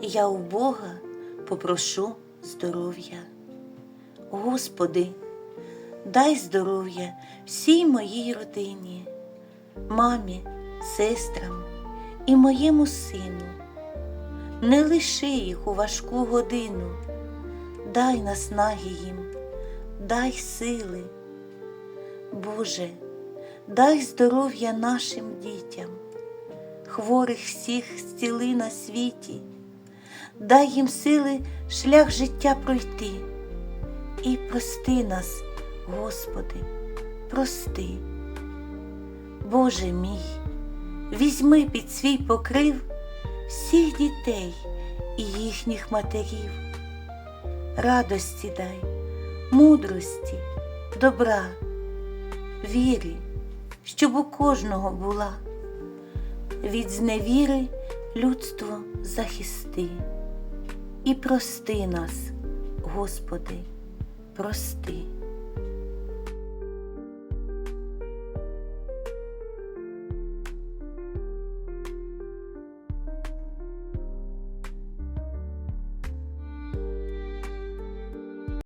я у Бога попрошу здоров'я. Господи, дай здоров'я всій моїй родині, мамі, сестрам і моєму сину. Не лиши їх у важку годину, дай наснаги їм, дай сили. Боже, дай здоров'я нашим дітям, хворих всіх зціли на світі, дай їм сили шлях життя пройти. І прости нас, Господи, прости. Боже мій, візьми під свій покрив всіх дітей і їхніх матерів, радості дай, мудрості, добра, віри, щоб у кожного була, від зневіри людство захисти і прости нас, Господи, прости.